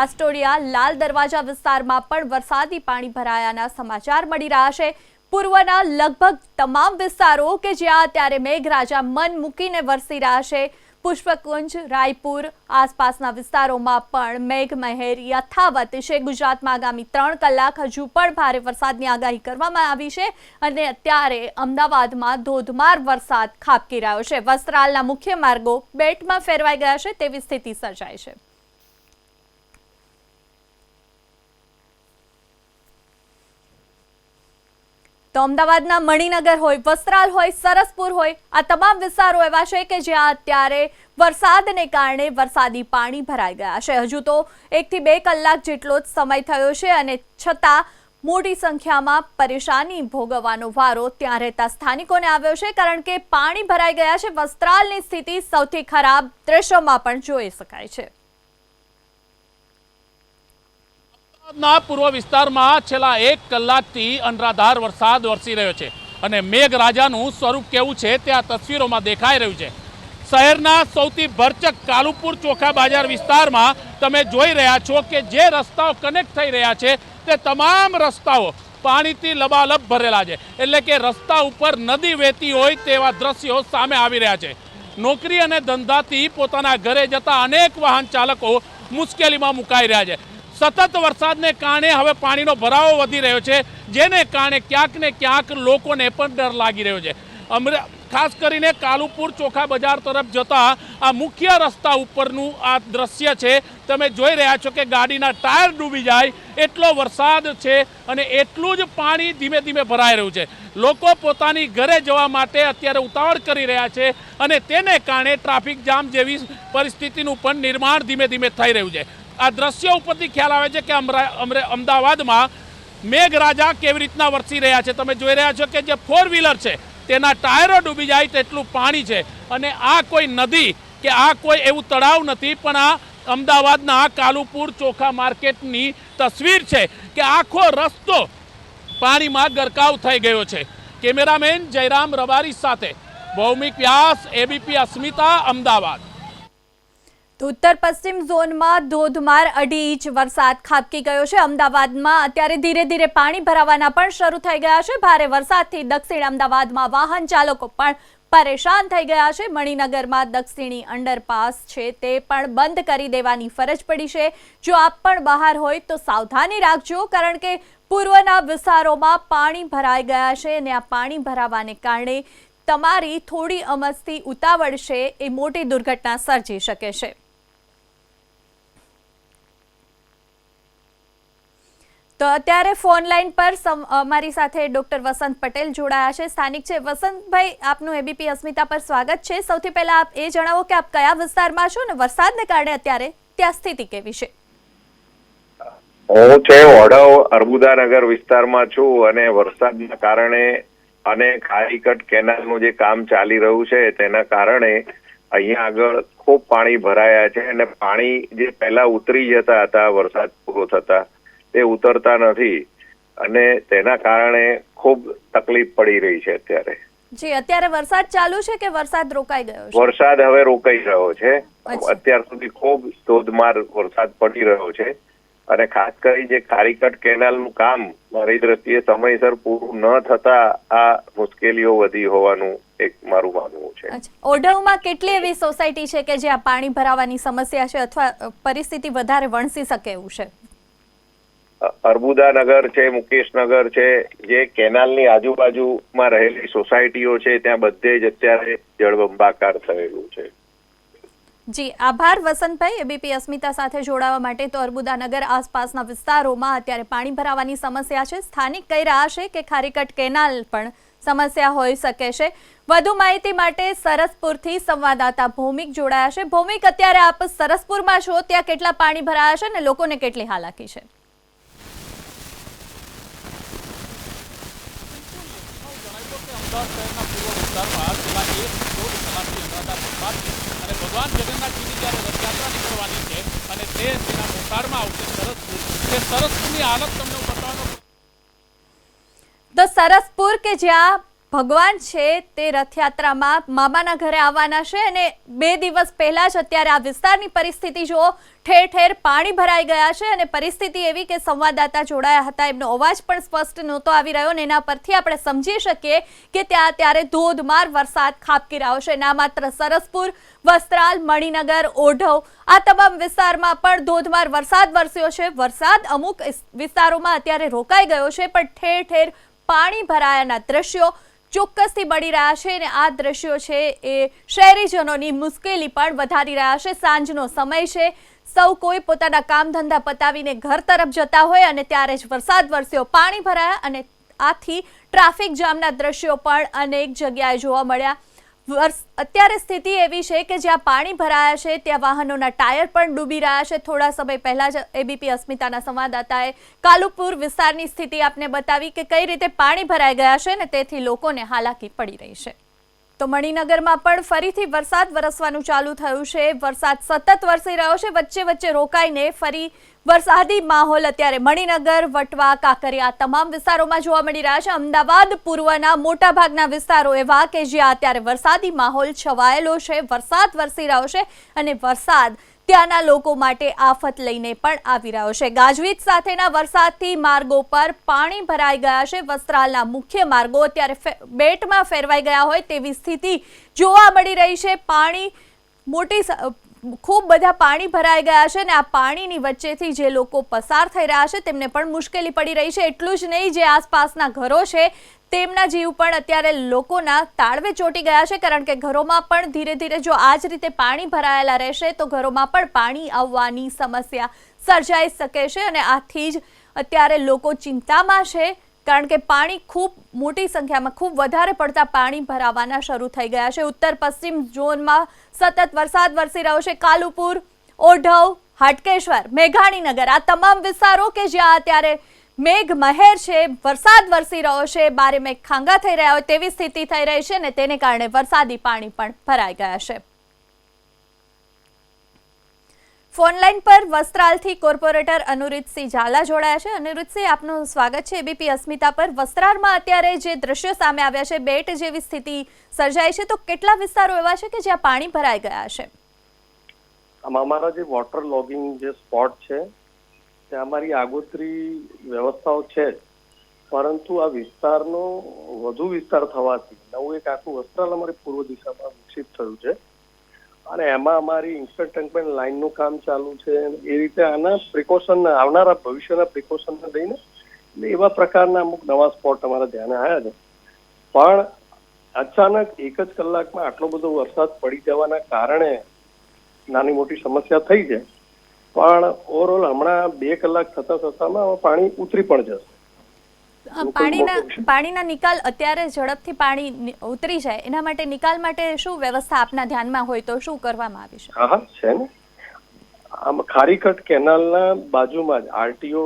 આસ્ટોડિયા લાલ દરવાજા વિસ્તારમાં પણ વરસાદી પાણી ભરાયાના સમાચાર મળી રહ્યા છે. પૂર્વના લગભગ તમામ વિસ્તારો કે જ્યાં અત્યારે મેઘરાજા મન મૂકીને વરસી રહ્યા છે. પુષ્પકુંજ, રાયપુર આસપાસના વિસ્તારોમાં પણ મેઘમહેર યથાવત છે. ગુજરાતમાં આગામી ત્રણ કલાક હજુ પણ ભારે વરસાદની આગાહી કરવામાં આવી છે અને અત્યારે અમદાવાદમાં ધોધમાર વરસાદ ખાબકી રહ્યો છે. વસ્ત્રાલના મુખ્ય માર્ગો બેટમાં ફેરવાઈ ગયા છે તેવી સ્થિતિ સર્જાઈ છે. તો અમદાવાદના મણિનગર હોય, વસ્ત્રાલ હોય, સરસપુર હોય, આ તમામ વિસ્તારો એવા છે કે જ્યાં અત્યારે વરસાદને કારણે વરસાદી પાણી ભરાઈ ગયા છે. હજુ તો એકથી બે કલાક જેટલો જ સમય થયો છે અને છતાં મોટી સંખ્યામાં પરેશાની ભોગવવાનો વારો ત્યાં રહેતા સ્થાનિકોને આવ્યો છે, કારણ કે પાણી ભરાઈ ગયા છે. વસ્ત્રાલની સ્થિતિ સૌથી ખરાબ દ્રશ્યોમાં પણ જોઈ શકાય છે. અમદાવાદના પૂર્વ વિસ્તારમાં છેલ્લા એક કલાકથી અનરાધાર વરસાદ વરસી રહ્યો છે અને મેઘરાજાનું સ્વરૂપ કેવું છે તે આ તસવીરોમાં દેખાઈ રહ્યું છે. શહેરના સૌથી ભરચક કાલુપુર ચોખા બજાર વિસ્તારમાં તમે જોઈ રહ્યા છો કે જે રસ્તાઓ કનેક્ટ થઈ રહ્યા છે તે તમામ રસ્તાઓ પાણીથી લબાલબ ભરેલા છે. એટલે કે રસ્તા ઉપર નદી વહેતી હોય તેવા દ્રશ્યો સામે આવી રહ્યા છે. નોકરી અને ધંધાથી પોતાના ઘરે જતા અનેક વાહન ચાલકો મુશ્કેલીમાં મુકાઈ રહ્યા છે. સતત વરસાદને કારણે હવે પાણીનો ભરાવો વધી રહ્યો છે, જેને કારણે ક્યાંક ને ક્યાંક લોકોને પણ ડર લાગી રહ્યો છે. અમરે, ખાસ કરીને કાલુપુર ચોખા બજાર તરફ જતા આ મુખ્ય રસ્તા ઉપરનું આ દ્રશ્ય છે. તમે જોઈ રહ્યા છો કે ગાડીના ટાયર ડૂબી જાય, એટલો વરસાદ છે અને એટલું જ પાણી ધીમે ધીમે ભરાઈ રહ્યું છે. લોકો પોતાની ઘરે જવા માટે અત્યારે ઉતાવળ કરી રહ્યા છે અને તેને કારણે ટ્રાફિક જામ જેવી પરિસ્થિતિનું પણ નિર્માણ ધીમે ધીમે થઈ રહ્યું છે. આ દ્રશ્ય ઉપરથી ખ્યાલ આવે છે કે અમરા અમદાવાદમાં મેઘરાજા કેવી રીતના વરસી રહ્યા છે? તમે જોઈ રહ્યા છો કે જે ફોર વ્હીલર છે, તેના ટાયરો ડૂબી જાય તેટલું પાણી છે. અને આ કોઈ નદી કે આ કોઈ એવું તળાવ નથી, પણ આ અમદાવાદના કાલુપુર ચોખા માર્કેટની તસવીર છે કે આખો રસ્તો પાણીમાં ગરકાવ થઈ ગયો છે. કેમેરામેન જયરામ રબારી સાથે ભૌમિક વ્યાસ એબીપી અસ્મિતા, અમદાવાદ. ઉત્તર પશ્ચિમ ઝોનમાં ધોધમાર અઢી ઇંચ વરસાદ ખાબકી ગયો છે. અમદાવાદમાં અત્યારે ધીરે ધીરે પાણી ભરાવાના પણ શરૂ થઈ ગયા છે. ભારે વરસાદથી દક્ષિણ અમદાવાદમાં વાહન ચાલકો પણ પરેશાન થઈ ગયા છે. મણિનગરમાં દક્ષિણી અંડરપાસ છે તે પણ બંધ કરી દેવાની ફરજ પડી છે. જો આપ પણ બહાર હોય તો સાવધાની રાખજો, કારણ કે પૂર્વના વિસ્તારોમાં પાણી ભરાઈ ગયા છે અને આ પાણી ભરાવાને કારણે તમારી થોડી અમસ્તી ઉતાવળ છે એ મોટી દુર્ઘટના સર્જી શકે છે. તો અત્યારે ફોન લાઈન પર અમારી સાથે ડોક્ટર વસંત પટેલ જોડાયા છે. સ્થાનિક છે. વસંતભાઈ, આપનું એબીપી અસ્મિતા પર સ્વાગત છે. સૌથી પહેલા આપ એ જણાવો કે આપ કયા વિસ્તારમાં છો ને વરસાદને કારણે અત્યારે ત્યાં સ્થિતિ કેવી છે? હું છે ઓઢવ અર્બુદાનગર વિસ્તારમાં છું અને વરસાદના કારણે અને ખારીકટ કેનાલનું જે કામ ચાલી રહ્યું છે, તેના કારણે અહીંયા આગળ ખૂબ પાણી ભરાયા છે અને પાણી જે પહેલા ઉતરી જતા હતા, વરસાદ પૂરો થતા તે ઉતરતા નથી. અને તેના કારણે ખૂબ તકલીફ પડી રહી છે અત્યારે. જી અત્યારે વરસાદ ચાલુ છે કે વરસાદ રોકાઈ ગયો છે? વરસાદ હવે રોકાઈ રહ્યો છે. અત્યાર સુધી ખૂબ ધોધમાર વરસાદ પડી રહ્યો છે. અને ખાસ કરી જે ખારીકટ કેનાલનું કામ મારી દ્રષ્ટિએ સમયસર પૂરું ન થતા આ મુશ્કેલીઓ વધી હોવાનું એક મારું માનવું છે. ઓઢવમાં કેટલી એવી સોસાયટી છે કે જ્યાં પાણી ભરાવાની સમસ્યા છે અથવા પરિસ્થિતિ વધારે વણસી શકે એવું છે? અર્બુદાનગર છે, મુકેશનગર છે, જે કેનાલની આજુબાજુમાં રહેલી સોસાયટીઓ છે, ત્યાં બધે જ અત્યારે જળબંબાકાર થયેલું છે. જી, આભાર વસંતભાઈ. એબીપી અસ્મિતા સાથે જોડાવા માટે તો અર્બુદાનગર આસપાસના વિસ્તારોમાં અત્યારે પાણી ભરાવાની સમસ્યા છે. સ્થાનિક કહી રહ્યા છે કે ખારીકટ કેનાલ પણ સમસ્યા હોઈ શકે છે. વધુ માહિતી માટે સરસપુરથી સંવાદદાતા ભૌમિક જોડાયા છે. ભૌમિક, અત્યારે આપ સરસપુરમાં છો, ત્યાં કેટલા પાણી ભરાયા છે અને લોકોને કેટલી હાલાકી છે? ભગવાન જગન્નાથજીની નીકળવાની છે અને તેના મોસાળમાં આવશે સરસપુર તે સરસપુરની હાલત તમને બતાવવાનો સરસપુર કે જ્યાં ભગવાન છે તે રથયાત્રામાં મામાના ઘરે આવવાના છે અને બે દિવસ પહેલા જ અત્યારે આ વિસ્તારની પરિસ્થિતિ જુઓ, ઠેર ઠેર પાણી ભરાઈ ગયા છે અને પરિસ્થિતિ એવી કે સંવાદદાતા જોડાયા હતા, એમનો અવાજ પણ સ્પષ્ટ નહોતો આવી રહ્યો ને એના પરથી આપણે સમજી શકીએ કે ત્યાં ત્યારે ધોધમાર વરસાદ ખાબકી રહ્યો છે. ના માત્ર સરસપુર, વસ્ત્રાલ, મણિનગર, ઓઢવ, આ તમામ વિસ્તારમાં પણ ધોધમાર વરસાદ વરસ્યો છે. વરસાદ અમુક વિસ્તારોમાં અત્યારે રોકાઈ ગયો છે, પણ ઠેર ઠેર પાણી ભરાયાના દ્રશ્યો ચોક્કસથી મળી રહ્યા છે અને આ દ્રશ્યો છે એ શહેરીજનોની મુશ્કેલી પણ વધારી રહ્યા છે. સાંજનો સમય છે. સૌ કોઈ પોતાના કામ ધંધા પતાવીને ઘર તરફ જતા હોય અને ત્યારે જ વરસાદ વરસ્યો, પાણી ભરાયા અને આથી ટ્રાફિક જામના દ્રશ્યો પણ અનેક જગ્યાએ જોવા મળ્યા. અત્યારે સ્થિતિ એવી છે કે જ્યાં પાણી ભરાયા છે, ત્યાં વાહનોના ટાયર પણ ડૂબી રહ્યા છે. થોડા સમય પહેલા જ એબીપી અસ્મિતાના સંવાદદાતાએ કાલુપુર વિસ્તારની સ્થિતિ આપને બતાવી કે કઈ રીતે પાણી ભરાઈ ગયા છે ને તેથી લોકોને હાલાકી પડી રહી છે. તો મણિનગરમાં પણ ફરીથી વરસાદ વરસવાનું ચાલુ થયું છે. વરસાદ સતત વરસી રહ્યો છે. વચ્ચે વચ્ચે રોકાઈને ફરી વરસાદી માહોલ અત્યારે મણિનગર, વટવા, કાંકરિયા તમામ વિસ્તારોમાં જોવા મળી રહ્યા છે. અમદાવાદ, પૂર્વના મોટાભાગના વિસ્તારો એવા કે જ્યાં અત્યારે વરસાદી માહોલ છવાયેલો છે. વરસાદ વરસી રહ્યો છે અને વરસાદ ત્યાંના લોકો માટે આફત લઈને પણ આવી રહ્યો છે. ગાજવીજ સાથેના વરસાદથી માર્ગો પર પાણી ભરાઈ ગયા છે. વસ્ત્રાલના મુખ્ય માર્ગો અત્યારે બેટમાં ફેરવાઈ ગયા હોય તેવી સ્થિતિ જોવા મળી રહી છે. પાણી મોટી ખૂબ બધા પાણી ભરાઈ ગયા છે અને આ પાણીની વચ્ચેથી જે લોકો પસાર થઈ રહ્યા છે તેમને પણ મુશ્કેલી પડી રહી છે. એટલું જ નહીં, જે આસપાસના ઘરો છે તેમના જીવ પણ અત્યારે લોકોના તાળવે ચોંટી ગયા છે, કારણ કે ઘરોમાં પણ ધીરે ધીરે જો આ જ રીતે પાણી ભરાયેલા રહેશે, તો ઘરોમાં પણ પાણી આવવાની સમસ્યા સર્જાઈ શકે છે અને આથી જ અત્યારે લોકો ચિંતામાં છે કારણ કે પાણી ખૂબ મોટી સંખ્યામાં, ખૂબ વધારે પડતા પાણી ભરાવાના શરૂ થઈ ગયા છે. ઉત્તર પશ્ચિમ ઝોનમાં સતત વરસાદ વરસી રહ્યો છે. કાલુપુર, ઓઢવ, હાટકેશ્વર, મેઘાણીનગર, આ તમામ વિસ્તારો કે જ્યાં અત્યારે મેઘ મહેર છે, વરસાદ વરસી રહ્યો છે, બારે મેઘ ખાંગા થઈ રહ્યા હોય તેવી સ્થિતિ થઈ રહી છે ને તેને કારણે વરસાદી પાણી પણ ભરાઈ ગયા છે. ફોનલાઈન પર વસ્ત્રાલથી કોર્પોરેટર અનુરીતસિંહ ઝાલા જોડાયા છે. અનુરીતસિંહ, આપનું સ્વાગત છે. એબીપી અસ્મિતા પર વસ્ત્રાલમાં અત્યારે જે દ્રશ્યો સામે આવ્યા છે, બેટ જેવી સ્થિતિ સર્જાઈ છે. તો કેટલા વિસ્તારો એવા છે કે જ્યાં પાણી ભરાઈ ગયા છે? અમારા જે વોટર લોગિંગ જે સ્પોટ છે, ત્યાં અમારી આગોતરી વ્યવસ્થાઓ છે પરંતુ આ વિસ્તારનો વધુ વિસ્તાર થવાથી, નવું એક આખું વસ્ત્રાલ અમારી પૂર્વ દિશામાં વિકસિત થયું છે. અને એમાં અમારી ઇન્સ્ટન્ટ લાઇનનું કામ ચાલુ છે. એ રીતે આના પ્રિકોશન, આવનારા ભવિષ્યના પ્રિકોશનને લઈને એટલે એવા પ્રકારના અમુક નવા સ્પોટ અમારા ધ્યાને આવ્યા છે. પણ અચાનક એક જ કલાકમાં આટલો બધો વરસાદ પડી જવાના કારણે નાની મોટી સમસ્યા થઈ છે. પણ ઓવરઓલ હમણાં બે કલાક થતા થતામાં પાણી ઉતરી પણ જશે. પાણીના પાણીના નિકાલ અત્યારે ઝડપથી પાણી ઉતરી જાય. એના માટે નિકાલ માટે શું વ્યવસ્થા આપના ધ્યાનમાં હોય તો શું કરવામાં આવી છે હા છે ને. આમ ખારીકટ કેનાલના બાજુમાં જ આરટીઓ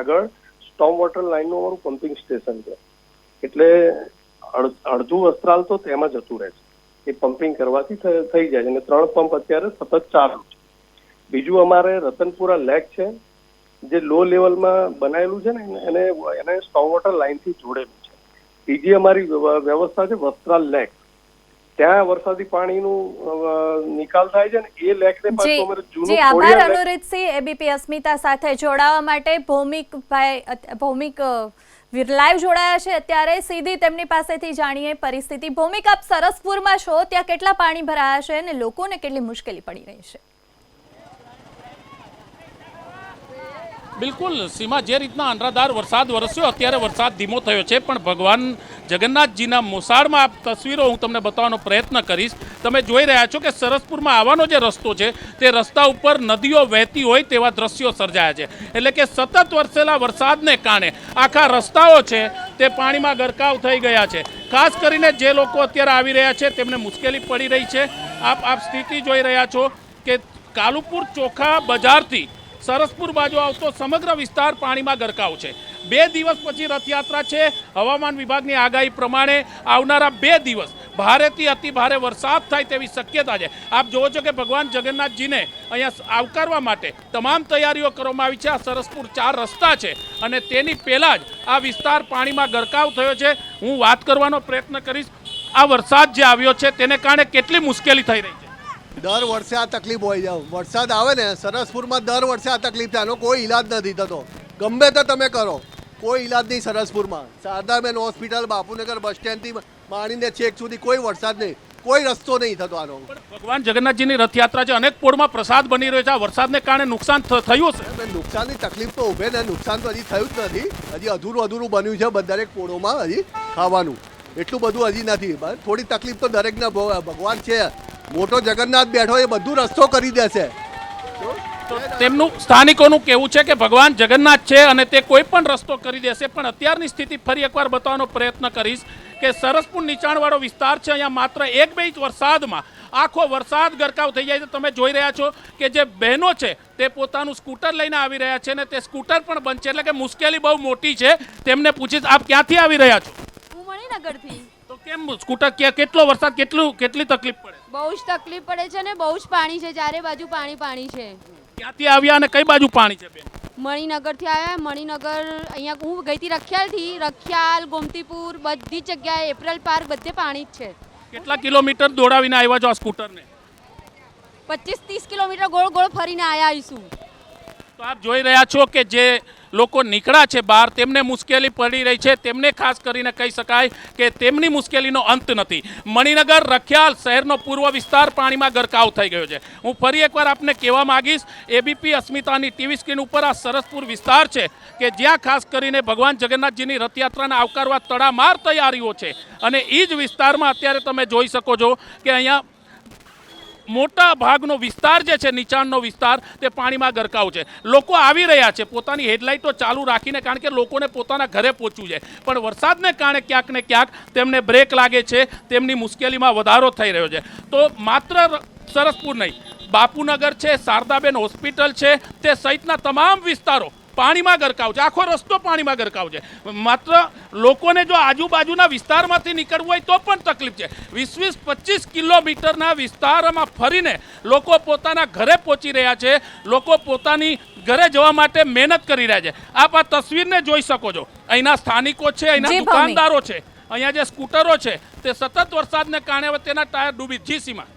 આગળ સ્ટોમ વોટર લાઇનનું અમારું પમ્પિંગ સ્ટેશન છે. એટલે અડધું વસ્ત્રાલ તો તેમાં જતું રહે છે. એ પમ્પિંગ કરવાથી થઈ જાય છે. અને ત્રણ પંપ અત્યારે સતત ચાલુ છે. બીજું અમારે રતનપુરા લેક છે. જે લો લેવલમાં બનાવેલું છે ને એને એને સ્ટોમ વોટર લાઇનથી જોડેલું છે. બીજી અમારી વ્યવસ્થા છે વસ્ત્રાલ લેક ત્યાં વરસાદી પાણીનું નિકાલ થાય છે ને એ લેકને પાછું અમારે જૂનું આભાર અનુરીતસિંહ એબીપી અસ્મિતા સાથે જોડાવા માટે. ભૌમિકભાઈ ભૌમિક લાઈવ જોડાયા છે અત્યારે. સીધી તેમની પાસેથી જાણીએ પરિસ્થિતિ. ભૌમિક આપ સરસપુરમાં છો ત્યાં કેટલા પાણી ભરાયા છે અને લોકોને કેટલી મુશ્કેલી પડી રહી છે? બિલકુલ, સીમા જે રીતના અનરાધાર વરસાદ વરસ્યો, અત્યારે વરસાદ ધીમો થયો છે, પણ ભગવાન જગન્નાથજીના મોસાળમાં આ તસવીરો હું તમને બતાવવાનો પ્રયત્ન કરીશ. તમે જોઈ રહ્યા છો કે સરસપુરમાં આવવાનો જે રસ્તો છે, તે રસ્તા ઉપર નદીઓ વહેતી હોય તેવા દ્રશ્યો સર્જાયા છે. એટલે કે સતત વરસેલા વરસાદને કારણે આખા રસ્તાઓ છે, તે પાણીમાં ગરકાવ થઈ ગયા છે. ખાસ કરીને જે લોકો અત્યારે આવી રહ્યા છે, તેમને મુશ્કેલી પડી રહી છે. આપ આપ સ્થિતિ જોઈ રહ્યા છો કે કાલુપુર ચોખા બજારથી સરસપુર બાજુ આવતો સમગ્ર વિસ્તાર પાણીમાં ગરકાવ છે. બે દિવસ પછી રથયાત્રા છે. હવામાન વિભાગની આગાહી પ્રમાણે આવનારા બે દિવસ ભારેથી અતિ ભારે વરસાદ થાય તેવી શક્યતા છે. આપ જોવો છો કે ભગવાન જગન્નાથજીને અહીંયા આવકારવા માટે તમામ તૈયારીઓ કરવામાં આવી છે. આ સરસપુર ચાર રસ્તા છે અને તેની પહેલાં જ આ વિસ્તાર પાણીમાં ગરકાવ થયો છે. હું વાત કરવાનો પ્રયત્ન કરીશ. આ વરસાદ જે આવ્યો છે તેને કારણે કેટલી મુશ્કેલી થઈ રહી દર વર્ષે આ તકલીફ હોય છે. વરસાદ આવે ને સરસપુરમાં દર વર્ષે આ તકલીફ થાય એનો કોઈ ઈલાજ નથી થતો. ગમે તે તમે કરો કોઈ ઈલાજ નહીં સરસપુરમાં. શારદાબેન હોસ્પિટલ બાપુનગર બસ સ્ટેન્ડથી માણીને છેક સુધી કોઈ વરસાદ નહીં. કોઈ રસ્તો નહીં થતો આનો. ભગવાન જગન્નાથજીની રથયાત્રા છે અનેક પોળમાં પ્રસાદ બની રહ્યો છે. આ વરસાદને કારણે નુકસાન થયું છે નુકસાનની તકલીફ તો ઊભે ને નુકસાન તો હજી થયું જ નથી. હજી અધૂરું અધૂરું બન્યું છે દરેક પોળોમાં હજી ખાવાનું. એટલું બધું હજી નથી. બસ થોડી તકલીફ તો દરેકના ભગવાન છે. મોટો જગન્નાથ બેઠો એ બધું રસ્તો કરી દેશે. તો તેમનું સ્થાનિકોનું કહેવું છે કે ભગવાન જગન્નાથ છે અને તે કોઈ પણ રસ્તો કરી દેશે પણ અત્યારની સ્થિતિ ફરી એકવાર બતાવવાનો પ્રયત્ન કરીશ કે સરસપુર નીચાણવાળો વિસ્તાર છે અહીંયા માત્ર એક બે ઇંચ વરસાદમાં આખો વરસાદ ગરકાવ થઈ જાય છે. તમે જોઈ રહ્યા છો કે જે બહેનો છે તે પોતાનું સ્કૂટર લઈને આવી રહ્યા છે અને તે સ્કૂટર પણ બંધ છે. એટલે કે મુશ્કેલી બહુ મોટી છે. તેમને પૂછીશ આપ ક્યાંથી આવી રહ્યા છો? હું મણિનગરથી. તો કેમ સ્કૂટર કે કેટલો વરસાદ કેટલું કેટલી તકલીફ પડે? બહુ જ તકલીફ પડે છે ને બહુ જ પાણી છે ચારે બાજુ પાણી પાણી છે. ક્યાંથી આવ્યા અને કઈ બાજુ પાણી છે બેન? મણિનગરથી આવ્યા મણિનગર અહીંયા હું ગઈ હતી રખિયાલથી રખિયાલ ગોમતીપુર બધી જગ્યાએ એપ્રિલ પાર્ક બધે પાણી જ છે. કેટલા કિલોમીટર દોડાવીને આવ્યા છો આ સ્કૂટરને? પચીસ ત્રીસ કિલોમીટર ગોળ ગોળ ફરીને આવ્યા આવીશું. તો આપ જોઈ રહ્યા છો કે જે લોકો નીકળ્યા છે બહાર, તેમને મુશ્કેલી પડી રહી છે. તેમને ખાસ કરીને કહી શકાય કે તેમની મુશ્કેલીનો અંત નથી. મણિનગર, રખિયાલ શહેરનો પૂર્વ વિસ્તાર પાણીમાં ગરકાવ થઈ ગયો છે. હું ફરી એકવાર આપને કહેવા માંગીશ એબીપી અસ્મિતાની ટીવી સ્ક્રીન ઉપર આ સરસપુર વિસ્તાર છે કે જ્યાં ખાસ કરીને ભગવાન જગન્નાથજીની રથયાત્રાને આવકારવા તડામાર તૈયારીઓ છે. અને એ જ વિસ્તારમાં અત્યારે તમે જોઈ શકો છો કે અહીંયા મોટા ભાગનો વિસ્તાર જે છે, નીચાણનો વિસ્તાર, તે પાણીમાં ગરકાવ છે. લોકો આવી રહ્યા છે, પોતાની હેડલાઇટો ચાલુ રાખીને, કારણ કે લોકોને પોતાના ઘરે પહોંચવું છે. પણ વરસાદને કારણે ક્યાંક ને ક્યાંક તેમને બ્રેક લાગે છે, તેમની મુશ્કેલીમાં વધારો થઈ રહ્યો છે. તો માત્ર સરસપુર નહીં, બાપુનગર છે, શારદાબેન હોસ્પિટલ છે, તે સહિતના તમામ વિસ્તારો પાણીમાં ગરકાવ છે. આખો રસ્તો પાણીમાં ગરકાવ છે. માત્ર લોકોને જો આજુબાજુના વિસ્તારમાંથી નીકળવું હોય તો પણ તકલીફ છે. વીસ વીસ પચીસ કિલોમીટરના વિસ્તારમાં ફરીને લોકો પોતાના ઘરે પહોંચી રહ્યા છે. લોકો પોતાની ઘરે જવા માટે મહેનત કરી રહ્યા છે. આપ આ તસવીરને જોઈ શકો છો. અહીંના સ્થાનિકો છે અહીંના દુકાનદારો છે. અહીંયા જે સ્કૂટરો છે તે સતત વરસાદને કારણે તેના ટાયર ડૂબી. જીસીમાં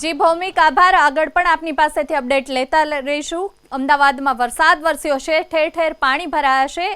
જી ભૌમિક આભાર. આગળ પણ આપની પાસેથી અપડેટ લેતા રહીશું. અમદાવાદમાં વરસાદ વરસ્યો છે ઠેર ઠેર પાણી ભરાયા છે.